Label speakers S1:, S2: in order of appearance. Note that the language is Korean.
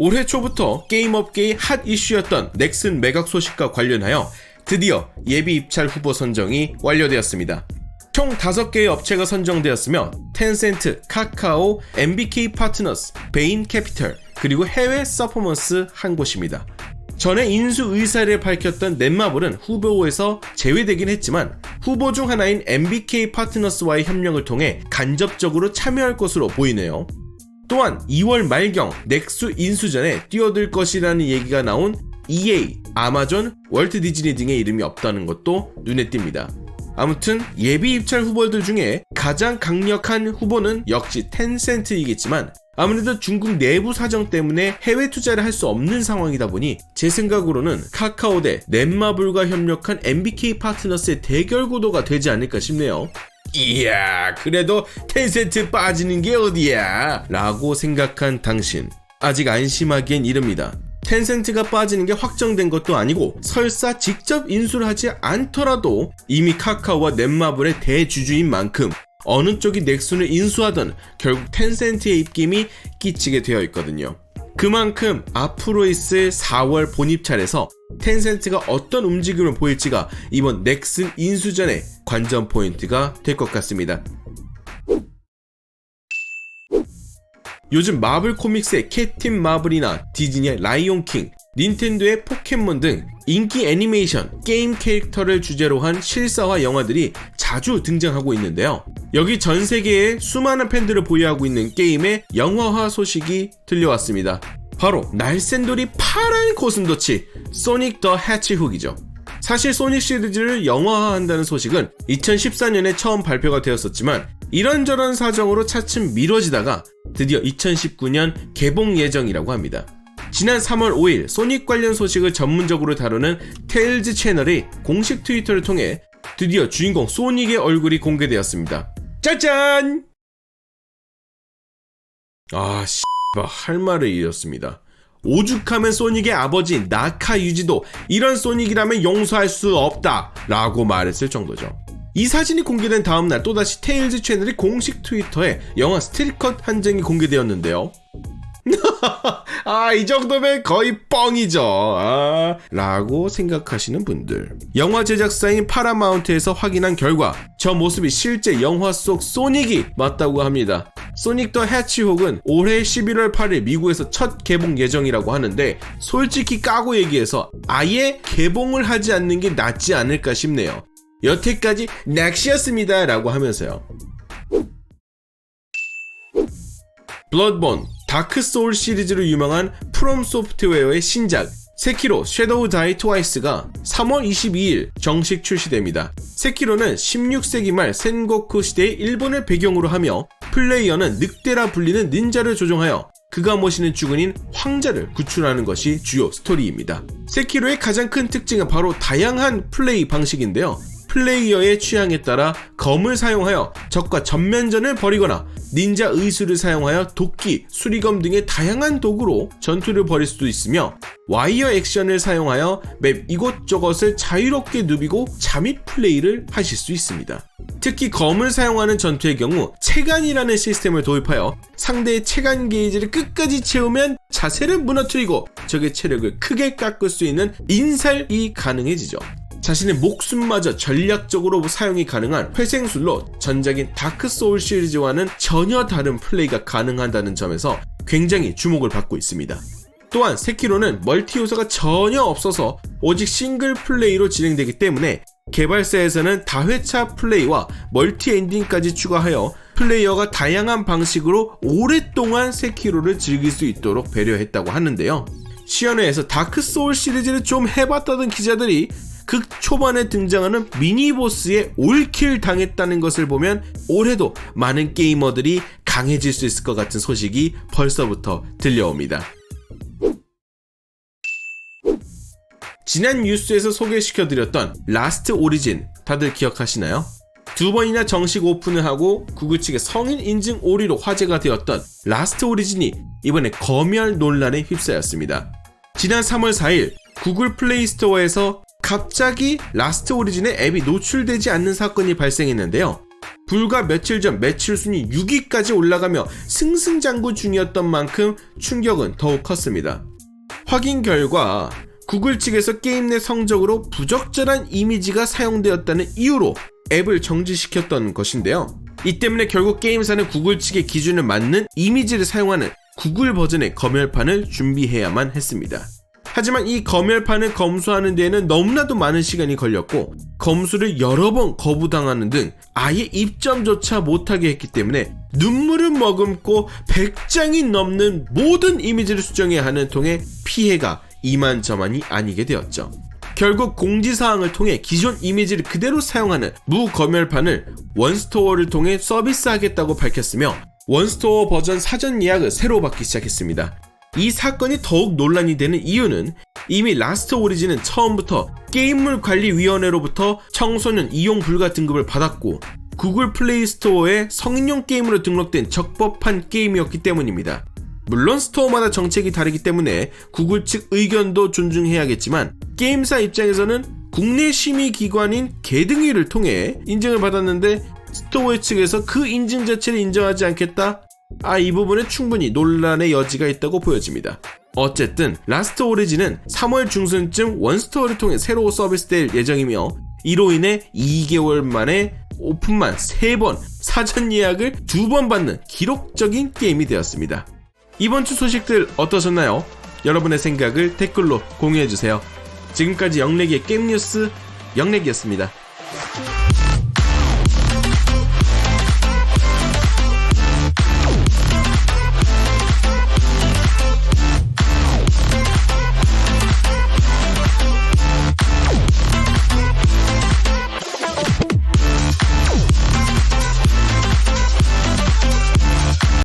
S1: 올해 초부터 게임업계의 핫 이슈였던 넥슨 매각 소식과 관련하여 드디어 예비 입찰 후보 선정이 완료되었습니다. 총 5개의 업체가 선정되었으며 텐센트, 카카오, MBK 파트너스, 베인 캐피털, 그리고 해외 서포먼스 한 곳입니다. 전에 인수 의사를 밝혔던 넷마블은 후보에서 제외되긴 했지만 후보 중 하나인 MBK 파트너스와의 협력을 통해 간접적으로 참여할 것으로 보이네요. 또한 2월 말경 넥수 인수 전에 뛰어들 것이라는 얘기가 나온 EA, 아마존, 월트 디즈니 등의 이름이 없다는 것도 눈에 띕니다. 아무튼 예비 입찰 후보들 중에 가장 강력한 후보는 역시 텐센트이겠지만 아무래도 중국 내부 사정 때문에 해외 투자를 할 수 없는 상황이다 보니 제 생각으로는 카카오 대 넷마블과 협력한 MBK 파트너스의 대결 구도가 되지 않을까 싶네요. 이야, 그래도 텐센트 빠지는 게 어디야? 라고 생각한 당신. 아직 안심하기엔 이릅니다. 텐센트가 빠지는 게 확정된 것도 아니고 설사 직접 인수를 하지 않더라도 이미 카카오와 넷마블의 대주주인 만큼 어느 쪽이 넥슨을 인수하든 결국 텐센트의 입김이 끼치게 되어 있거든요. 그만큼 앞으로 있을 4월 본입찰에서 텐센트가 어떤 움직임을 보일지가 이번 넥슨 인수전의 관전 포인트가 될 것 같습니다. 요즘 마블 코믹스의 캡틴 마블이나 디즈니의 라이온 킹, 닌텐도의 포켓몬 등 인기 애니메이션, 게임 캐릭터를 주제로 한 실사화 영화들이 자주 등장하고 있는데요. 여기 전 세계에 수많은 팬들을 보유하고 있는 게임의 영화화 소식이 들려왔습니다. 바로 날쌘돌이 파란 고슴도치 소닉 더 해치훅이죠. 사실 소닉 시리즈를 영화화한다는 소식은 2014년에 처음 발표가 되었었지만 이런저런 사정으로 차츰 미뤄지다가 드디어 2019년 개봉 예정이라고 합니다. 지난 3월 5일 소닉 관련 소식을 전문적으로 다루는 테일즈 채널이 공식 트위터를 통해 드디어 주인공 소닉의 얼굴이 공개되었습니다. 짜잔! 아, 씨, 할 말을 잃었습니다. 오죽하면 소닉의 아버지 나카 유지도 이런 소닉이라면 용서할 수 없다 라고 말했을 정도죠. 이 사진이 공개된 다음날 또다시 테일즈 채널의 공식 트위터에 영화 스틸컷 한 장이 공개되었는데요. 아, 이 정도면 거의 뻥이죠. 아, 라고 생각하시는 분들. 영화 제작사인 파라마운트에서 확인한 결과 저 모습이 실제 영화 속 소닉이 맞다고 합니다. 소닉 더 해치혹은 올해 11월 8일 미국에서 첫 개봉 예정이라고 하는데 솔직히 까고 얘기해서 아예 개봉을 하지 않는 게 낫지 않을까 싶네요. 여태까지 낚시였습니다 라고 하면서요. 블러드본, 다크 소울 시리즈로 유명한 프롬 소프트웨어의 신작 세키로 섀도우 다이 트와이스가 3월 22일 정식 출시됩니다. 세키로는 16세기 말 센고쿠 시대의 일본을 배경으로 하며 플레이어는 늑대라 불리는 닌자를 조종하여 그가 모시는 주군인 황자를 구출하는 것이 주요 스토리입니다. 세키로의 가장 큰 특징은 바로 다양한 플레이 방식인데요. 플레이어의 취향에 따라 검을 사용하여 적과 전면전을 벌이거나 닌자 의수를 사용하여 도끼, 수리검 등의 다양한 도구로 전투를 벌일 수도 있으며 와이어 액션을 사용하여 맵 이곳저곳을 자유롭게 누비고 잠입 플레이를 하실 수 있습니다. 특히 검을 사용하는 전투의 경우 체간이라는 시스템을 도입하여 상대의 체간 게이지를 끝까지 채우면 자세를 무너뜨리고 적의 체력을 크게 깎을 수 있는 인살이 가능해지죠. 자신의 목숨마저 전략적으로 사용이 가능한 회생술로 전작인 다크 소울 시리즈와는 전혀 다른 플레이가 가능하다는 점에서 굉장히 주목을 받고 있습니다. 또한 세키로는 멀티 요소가 전혀 없어서 오직 싱글 플레이로 진행되기 때문에 개발사에서는 다회차 플레이와 멀티 엔딩까지 추가하여 플레이어가 다양한 방식으로 오랫동안 세키로를 즐길 수 있도록 배려했다고 하는데요. 시연회에서 다크 소울 시리즈를 좀 해봤다던 기자들이 극 초반에 등장하는 미니보스에 올킬 당했다는 것을 보면 올해도 많은 게이머들이 강해질 수 있을 것 같은 소식이 벌써부터 들려옵니다. 지난 뉴스에서 소개시켜드렸던 라스트 오리진 다들 기억하시나요? 두 번이나 정식 오픈을 하고 구글 측의 성인 인증 오리로 화제가 되었던 라스트 오리진이 이번에 검열 논란에 휩싸였습니다. 지난 3월 4일 구글 플레이 스토어에서 갑자기 라스트 오리진의 앱이 노출되지 않는 사건이 발생했는데요. 불과 며칠 전 매출 순위 6위까지 올라가며 승승장구 중이었던 만큼 충격은 더욱 컸습니다. 확인 결과 구글 측에서 게임 내 성적으로 부적절한 이미지가 사용되었다는 이유로 앱을 정지시켰던 것인데요. 이 때문에 결국 게임사는 구글 측의 기준에 맞는 이미지를 사용하는 구글 버전의 검열판을 준비해야만 했습니다. 하지만 이 검열판을 검수하는 데에는 너무나도 많은 시간이 걸렸고 검수를 여러 번 거부당하는 등 아예 입점조차 못하게 했기 때문에 눈물을 머금고 100장이 넘는 모든 이미지를 수정해야 하는 통에 피해가 이만저만이 아니게 되었죠. 결국 공지사항을 통해 기존 이미지를 그대로 사용하는 무검열판을 원스토어를 통해 서비스하겠다고 밝혔으며 원스토어 버전 사전 예약을 새로 받기 시작했습니다. 이 사건이 더욱 논란이 되는 이유는 이미 라스트 오리진은 처음부터 게임물 관리위원회로부터 청소년 이용 불가 등급을 받았고 구글 플레이 스토어에 성인용 게임으로 등록된 적법한 게임이었기 때문입니다. 물론 스토어마다 정책이 다르기 때문에 구글 측 의견도 존중해야겠지만 게임사 입장에서는 국내 심의 기관인 개등위를 통해 인증을 받았는데 스토어 측에서 그 인증 자체를 인정하지 않겠다? 아, 이 부분은 충분히 논란의 여지가 있다고 보여집니다. 어쨌든 라스트 오리진은 3월 중순쯤 원스토어를 통해 새로 서비스될 예정이며 이로 인해 2개월 만에 오픈만 3번, 사전 예약을 2번 받는 기록적인 게임이 되었습니다. 이번 주 소식들 어떠셨나요? 여러분의 생각을 댓글로 공유해주세요. 지금까지 영래기의 게임 뉴스 영래기였습니다.